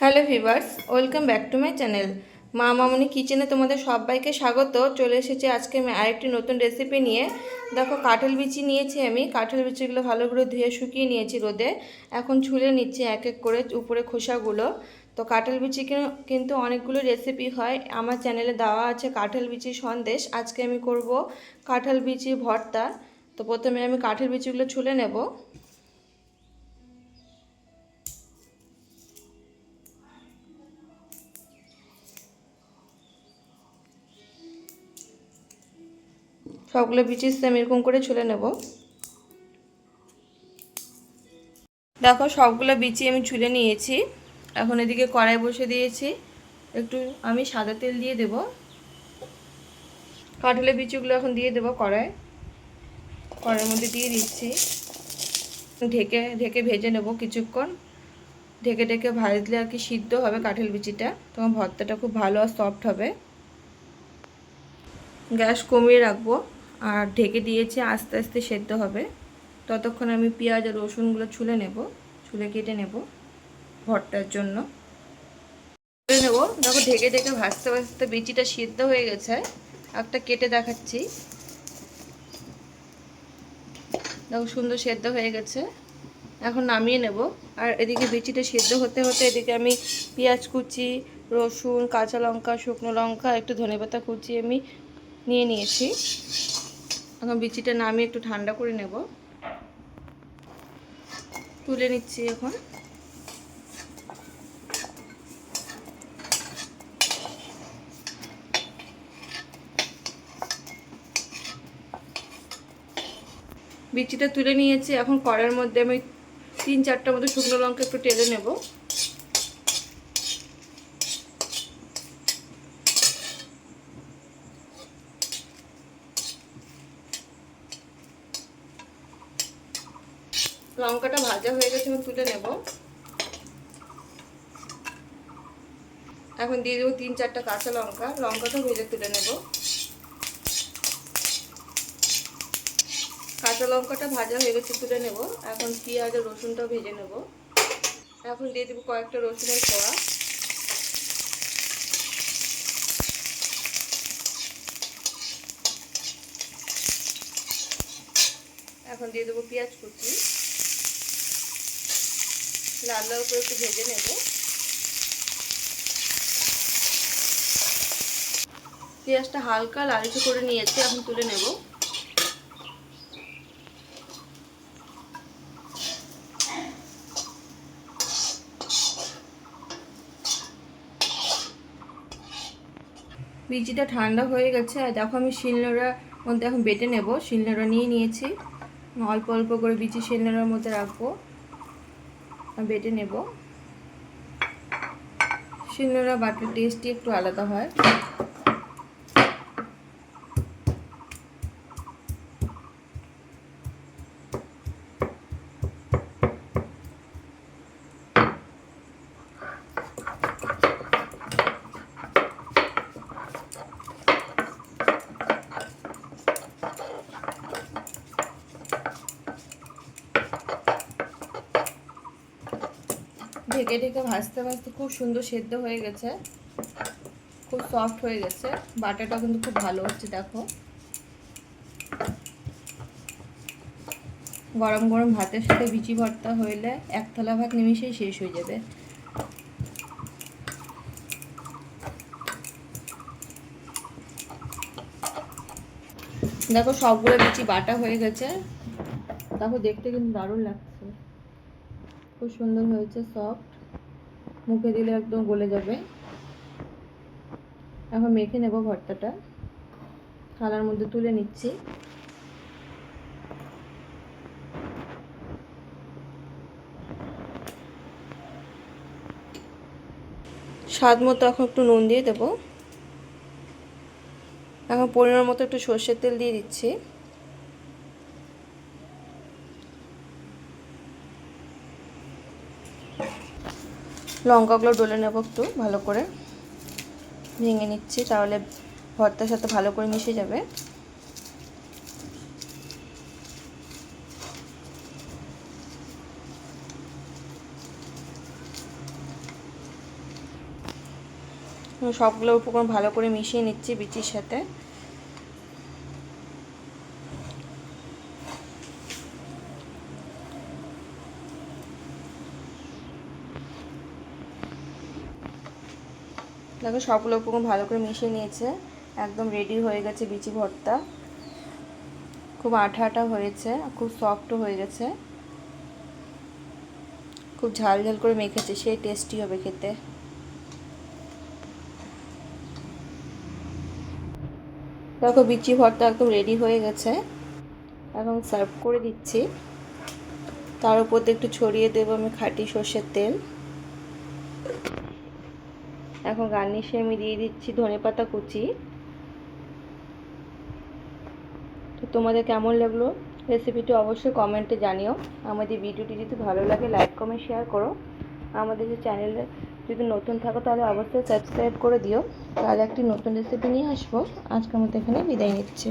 Hello viewers welcome back to my channel. মা মামনি কিচেনে তোমাদের সবাইকে স্বাগত। চলে এসেছি আজকে আমি আরেকটি নতুন রেসিপি নিয়ে। দেখো, কাঁঠাল বিচি নিয়েছি আমি। কাঁঠাল বিচিগুলো ভালো করে ধুয়ে শুকিয়ে নিয়েছি রোদে। এখন ছুলে নিচ্ছি এক এক করে উপরে খোসাগুলো। তো কাঁঠাল বিচি কিন- কিন্তু অনেকগুলো রেসিপি হয়। আমার চ্যানেলে দেওয়া আছে কাঁঠাল বিচি সন্দেশ। আজকে আমি করব কাঁঠাল বিচি ভর্তা। তো প্রথমে আমি কাঁঠাল বিচিগুলো ছুলে নেব। সবগুলো বিচি সেম এরকম করে ছুলে নেব। দেখো, সবগুলো বিচি আমি ছুলে নিয়েছি। এখন এদিকে কড়াই বসে দিয়েছি। একটু আমি সাদা তেল দিয়ে দেব। কাঁঠালের বিচিগুলো এখন দিয়ে দেব কড়াই। কড়াইয়ের মধ্যে দিয়ে দিচ্ছি। ঢেকে ঢেকে ভেজে নেব কিছুক্ষণ। ঢেকে ঢেকে ভাজলে আর কি সিদ্ধ হবে কাঁঠাল বিচিটা তোমার ভর্তাটা খুব ভালো আর সফট হবে। গ্যাস কমিয়ে রাখব। আর ঢেকে দিয়েছি, আস্তে আস্তে সেদ্ধ হবে। ততক্ষণ আমি পেঁয়াজ আর রসুনগুলো ছুলে নেব, ছুলে কেটে নেব ভর্তার জন্য। ছুলে নেব। দেখো, ঢেকে ঢেকে ভাজতে ভাজতে বিচিটা সিদ্ধ হয়ে গেছে। একটা কেটে দেখাচ্ছি। দেখো, সুন্দর সেদ্ধ হয়ে গেছে। এখন নামিয়ে নেব। আর এদিকে বিচিটা সেদ্ধ হতে হতে এদিকে আমি পেঁয়াজ কুচি, রসুন, কাঁচা লঙ্কা, শুকনো লঙ্কা, একটু ধনেপাতা কুচি আমি নিয়ে নিয়েছি। এখন বিচিটা নামিয়ে একটু ঠান্ডা করে নেব। তুলে নিচ্ছি এখন। বিচিটা তুলে নিয়েছি। এখন কড়াইয়ের মধ্যে আমি তিন চারটা মতো শুকনো লঙ্কা একটু টেলে নেব। লঙ্কাটা ভাজা হয়ে গেছে, আমি তুলে নেব। এখন দিয়ে দেবো তিন চারটা কাঁচা লঙ্কা, লঙ্কাটা ভেজে তুলে নেব। কাঁচা লঙ্কাটা ভাজা হয়ে গেছে, তুলে নেব। এখন পেঁয়াজ আর রসুনটাও ভেজে নেব। এখন দিয়ে দেবো কয়েকটা রসুনের কোয়া। এখন দিয়ে দেবো পেঁয়াজ কুচি। লাল লাল করে একটু ভেজে নেব। পেঁয়াজটা হালকা লালচে করে নিয়েছি, এখন তুলে নেব। বিচিটা ঠান্ডা হয়ে গেছে, আর দেখো আমি শিলনোড়ার মধ্যে এখন বেটে নেব। শিলনোড়া নিয়ে নিয়েছি, অল্প অল্প করে বিচি শিলনোড়ার মধ্যে রাখব। বেটে নেব। শিলনোড়া বাটার টেস্টই একটু আলাদা হয়। ঢেকে ঢেকে ভাজতে ভাজতে খুব সুন্দর সেদ্ধ হয়ে গেছে। খুব সফট হয়ে গেছে। বাটাটা কিন্তু খুব ভালো হচ্ছে, দেখো। গরম গরম ভাতের সাথে বিচি ভর্তা হইলে এক থালা ভাত নিমিশেই শেষ হয়ে যাবে। দেখো সবগুলো বিচি বাটা হয়ে গেছে। দেখো দেখতে কিন্তু দারুণ লাগছে। খুব সুন্দর হয়েছে সফট মুখে দিলে একদম গলে যাবে। এখন মেখে নেব ভর্তাটা। থালার মধ্যে তুলে নিচ্ছি। স্বাদ মতো এখন একটু নুন দিয়ে দেবো। এখন পরিমাণ মতো একটু সর্ষের তেল দিয়ে দিচ্ছি। লঙ্কাগুলো ডলে নেব একটু, ভালো করে। ভেঙে নিচ্ছি, তাহলে ভর্তার সাথে ভালো করে মিশে যাবে। সবগুলো উপকরণ ভালো করে মিশিয়ে নিচ্ছি বিচির সাথে। দেখো সবগুলো উপকরণ ভালো করে মিশিয়ে নিয়েছে। একদম রেডি হয়ে গেছে বিচি ভর্তা। খুব আঠা আঠা হয়েছে, খুব সফটও হয়ে গেছে। খুব ঝাল ঝাল করে মেখেছে, সেই টেস্টি হবে খেতে। দেখো বিচি ভর্তা একদম রেডি হয়ে গেছে। এখন সার্ভ করে দিচ্ছি। তার উপর একটু ছড়িয়ে দেবো আমি খাঁটি সর্ষের তেল। এখন গার্নিশে আমি দিয়ে দিচ্ছি ধনে পাতা কুচি। তো তোমাদের কেমন লাগল? রেসিপিটি অবশ্যই কমেন্টে জানিও। আমাদের ভিডিওটি যদি ভালো লাগে লাইক কমেন্ট শেয়ার করো। আমাদের যে চ্যানেলে যদি নতুন থাকো, তাহলে অবশ্যই সাবস্ক্রাইব করে দিও। তাহলে একটি নতুন রেসিপি নিয়ে আসব। আজকের মতো এখানে বিদায় নিচ্ছি।